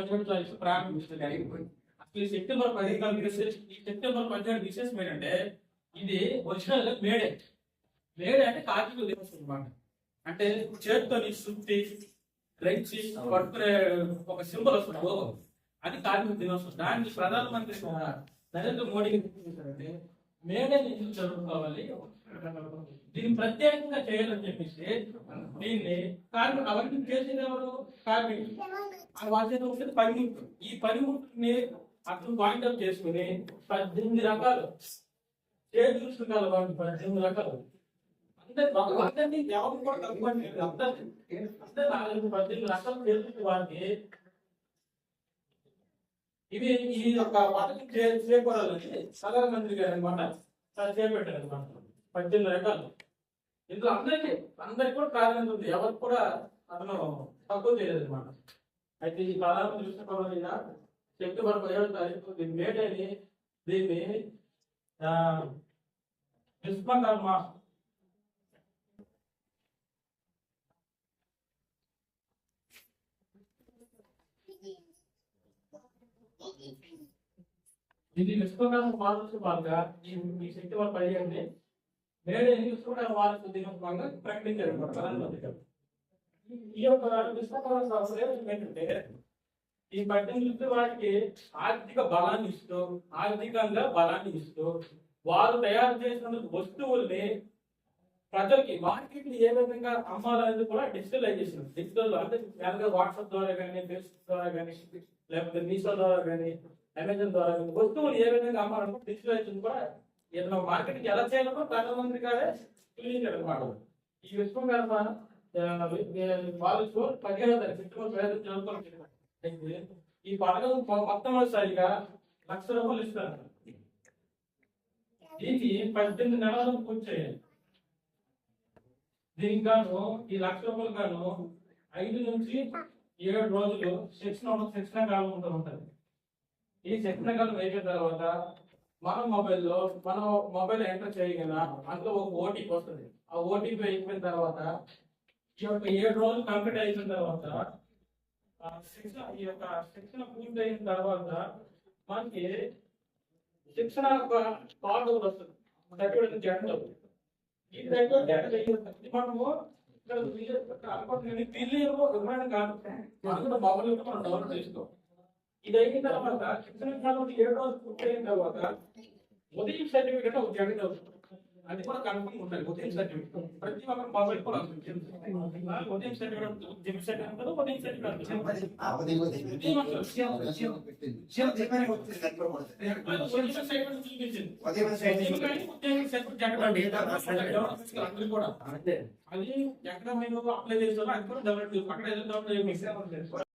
పద్దెనిమిది తారీఖు అసలు సెప్టెంబర్ పదిహేను ఈ సెప్టెంబర్ పదిహేడు విశేషం ఏంటంటే ఇది ఒరిజినల్గా మేడే మేడే అంటే కార్మిక దివసం అన్నమాట. అంటే చేతితో శుద్ధి రెంచి పట్టుకునే ఒక సింబల్ వస్తుంది అది కార్మిక దినోత్సవం. దానికి ప్రధానమంత్రి నరేంద్ర మోడీ మేమే నిధులు చదువుకోవాలి. దీన్ని ప్రత్యేకంగా చేయాలని చెప్పేసి దీన్ని కార్మికులు అవన్నీ చేసింది ఎవరు? కార్మికులు ఆ వాద్యం ఉంటుంది పనిముట్లు ఈ పనిముట్లని అతను పాయింట్ చేసుకుని పద్దెనిమిది రకాలు చేతులు పుస్తకాలు వాళ్ళు పద్దెనిమిది రకాలు. అంటే అందరినీ ఎవరు కూడా తక్కువ అందరినీ. అంటే నాలుగు పద్దెనిమిది రకాలు చేతి వారికి ఇవి ఈ యొక్క పథకం చేకూరాలని చేకూరాలని ప్రధానమంత్రి గారు అనమాట చేపట్టారు అనమాట పద్దెనిమిది రకాలు. ఇందులో అందరికీ అందరికి కూడా ప్రాధాన్యత ఉంది. ఎవరికి కూడా అతను తక్కువ చేయలేదు అనమాట అయితే ఈ ప్రధానమంత్రి చూసుకోవాలన్నా సెప్టెంబర్ పదిహేడు తారీఖు దీని మేటని దీన్ని ఆ, విశ్వకర్మ ఇది విశ్వకర్మ వారసు మీ ఈ ఈ సెప్టెంబర్ నేను మేడని విశ్వకాశం వారసు బాగా ప్రకటించారు ప్రధానమంత్రి ఈ యొక్క విశ్వకాశ సంస్థ ఏంటంటే ఈ పద్దెనిమిది వాటికి ఆర్థిక బలాన్ని ఇస్తూ ఆర్థికంగా బలాన్ని ఇస్తూ వారు తయారు చేసిన వస్తువుల్ని ప్రజలకి మార్కెట్ ఏ విధంగా అమ్మాలనేది కూడా డిజిటలైజేషన్. డిజిటల్ అంటే వాట్సాప్ ద్వారా కానీ ఫేస్బుక్ ద్వారా కానీ లేకపోతే మీషో ద్వారా కానీ అమెజాన్ ద్వారా వస్తువులు ఏ విధంగా అమ్మాలనుకో డిజిటలైజేషన్ కూడా ఏదైనా మార్కెటింగ్ ఎలా చేయాలో ప్రధానమంత్రి గారే తెలియజేయడం అనమాట. ఈ విశ్వం ఆ, వాళ్ళు చూ- పదిహేడవ తారీఖు సెప్టెంబర్ పదిహేడు అయితే ఈ పథకం మొట్టమొదటిసారిగా లక్ష రూపాయలు ఇస్తారు దీనికి పద్దెనిమిది నెలలు పూర్తి చేయాలి. దీనికి గాను ఈ లక్ష రూపాయలు గాను ఐదు నుంచి ఏడు రోజులు శిక్షణ శిక్షణ కాలం ఉంటుంది. ఈ శిక్షణ కాలం అయిపోయిన తర్వాత మన మొబైల్లో మన మొబైల్ ఎంటర్ చేయగల అందులో ఒక ఓటీపీ వస్తుంది. ఆ ఓటీపీ అయిపోయిన తర్వాత ఈ యొక్క ఏడు రోజులు కంప్లీట్ అయిన తర్వాత శిక్షణ ఈ యొక్క శిక్షణ పూర్తి అయిన తర్వాత మనకి శిక్షణ ఒక కార్డు వస్తుంది. సర్టిఫికేట్ ఈ మనము ఇక్కడ అనుకుంటున్నాను పిల్లి విమానం కాదు. అందులో మొబైల్ కూడా మనం డౌన్లోడ్ చేసుకోవాలి. ఇది అయిన తర్వాత శిక్షణ కాలం ఏడు రోజులు పూర్తి అయిన తర్వాత ఉదయం సర్టిఫికేట్ ఒక జెండర్ అవుతుంది అది కూడా కన్ఫర్మ్ ఉండాలి. ఉదయం సర్టిఫికేట్ ప్రతి ఒక్క మొబైల్ కూడా ఉదయం సర్టిఫికేట్ జిమ్ సర్టిఫికేట్ ఉదయం సర్టిఫికేట్ అది ఎక్కడ అప్లై చేస్తారో అది కూడా డెవలప్ అక్కడ డెవలప్